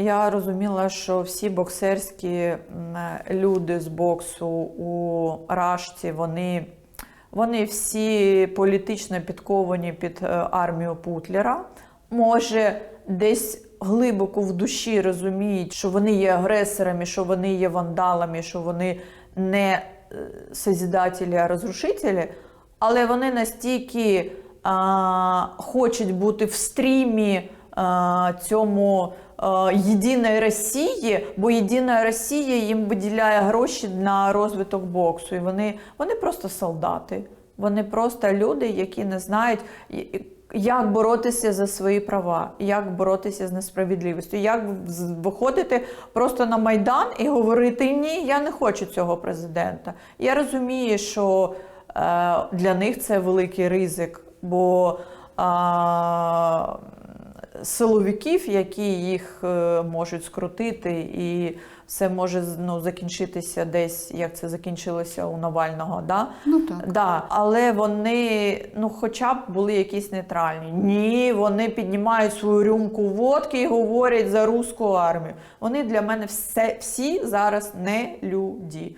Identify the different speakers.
Speaker 1: Я розуміла, що всі боксерські люди з боксу у Рашці, вони, вони всі політично підковані під е, армію Путлера. Може, десь глибоко в душі розуміють, що вони є агресорами, що вони є вандалами, що вони не е, созидателі, а розрушителі, але вони настільки а, хочуть бути в стрімі цьому а, єдиної Росії, бо єдина Росія їм виділяє гроші на розвиток боксу. І вони, вони просто солдати. Вони просто люди, які не знають, як боротися за свої права, як боротися з несправедливістю, як виходити просто на майдан і говорити ні, я не хочу цього президента. Я розумію, що е, для них це великий ризик, бо а, силовиків, які їх е, можуть скрутити, і все може ну, закінчитися десь, як це закінчилося у Навального. Да?
Speaker 2: Ну так.
Speaker 1: Да, але вони ну, хоча б були якісь нейтральні. Ні, вони піднімають свою рюмку водки і говорять за руську армію. Вони для мене все, всі зараз не люди.